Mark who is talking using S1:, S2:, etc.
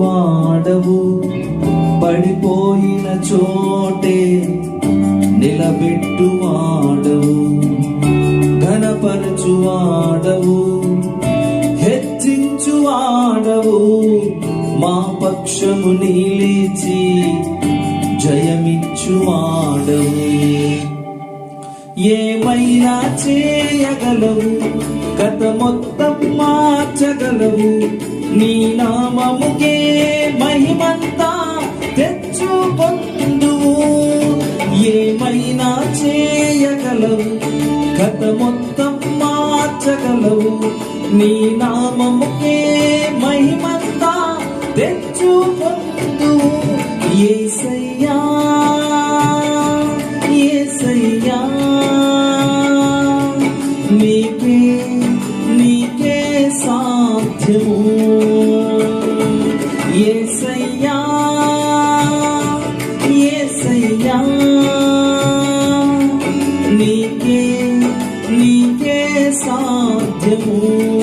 S1: వాడవు. పడిపోయిన చోటే నిలబెట్టువాడవు ఘనపరచువాడవు హెచ్చించువాడవు మా పక్షము నిలిచి జయమిచ్చువాడవు ఏమైనా చేయగలవు? కథ మొత్తం మార్చగలవు. నీ నామముకే మహిమంతా తెచ్చుకొందువు. ఏమైనా చేయగలవు? కథ మొత్తం మార్చగలవు. నీ నామముకే మహిమంతా తెచ్చుకొందువు. ఏసయ్యా ఏసయ్యా నీకే నీకే సాధ్యము. ఏసయ్యా ఏసయ్యా నీకే నీకే సాధ్యము.